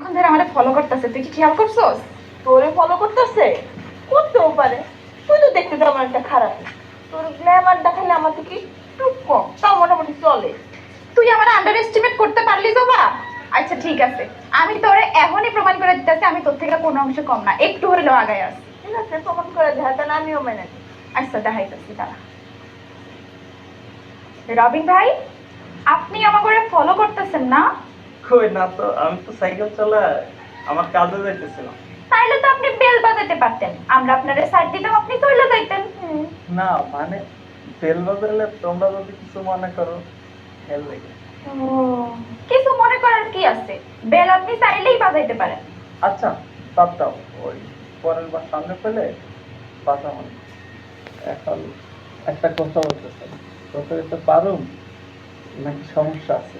এখন ধরে আমাদের ফলো করতেছে। তুই কি খেয়াল করছস? তোরে ফলো করতেছে? করতেও পারে। তুই তো দেখতে তেমন একটা খারাপ। তোর গ্ল্যামার দেখালে আমার থেকে একটু কম। তাও মোটামুটি চলে। তুই আমার আন্ডার এস্টিমেট করতে পারলি জবা? আচ্ছা ঠিক আছে। আমি তোরে এখনই প্রমাণ করে দিতেছি আমি তোর থেকে কোনো অংশ কম না। একটু হলেও আগায় আস। ঠিক আছে প্রমাণ করে দেখা তাহলে আমিও মেনে নিই আচ্ছা দেখাইতেছি তারা রবিন ভাই আপনি আমাকে ফলো করতেছেন না? কই না তো? আমি তো সাইকেল চালাই আমার কাজে যাইতেছিলাম। তাইলে তো আপনি বেল বাজাতে পারতেন। আমরা আপনারে সাইড দিতাম আপনি চলে যাইতেন। না মানে বেল বাজালে তোমরা যদি কিছু মনে করো খেয়াল লেগে। কিছু মনে করার কি আছে? বেল আপনি চাইলেই বাজাইতে পারেন। আচ্ছা বাদ দাও। ওই পরের বার সামনে পেলে বাঁচা মনে এখন একটা কথা বলতে চাই কথা বলতে পারুম? নাকি সমস্যা আছে?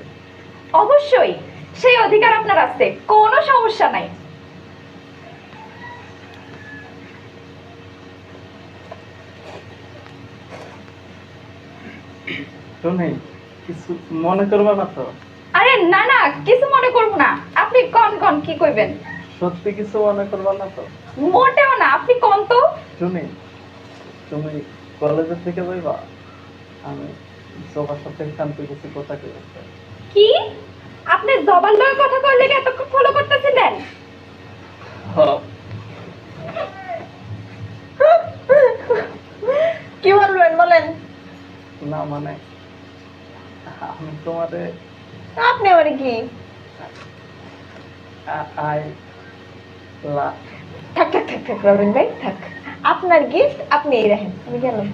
অবশ্যই। সেই অধিকার আপনার আছে। কোনো সমস্যা নাই। শুনি কিছু মনে করবে না তো? আরে না না কিছু মনে করব না। আপনি কন কন কি কইবেন? সত্যি কিছু মনে করবে না তো? মোটেও না আপনি কন তো? শুনি তুমি কলেজের থেকে যাইবা আমি সবার সাথে শান্তি কিছু কথা কে কি? আপনি জবান লয়ে কথা কইলে কি এতক্ষণ ফলো করতেছিলেন? কি বলবেন বলেন? না মানে আমি তোমারে আপনি আবার কি? আই লা থাক থাক থাক থাক রবীন ভাই থাক। আপনার গিফট আপনি এই রাখেন আমি গেলাম।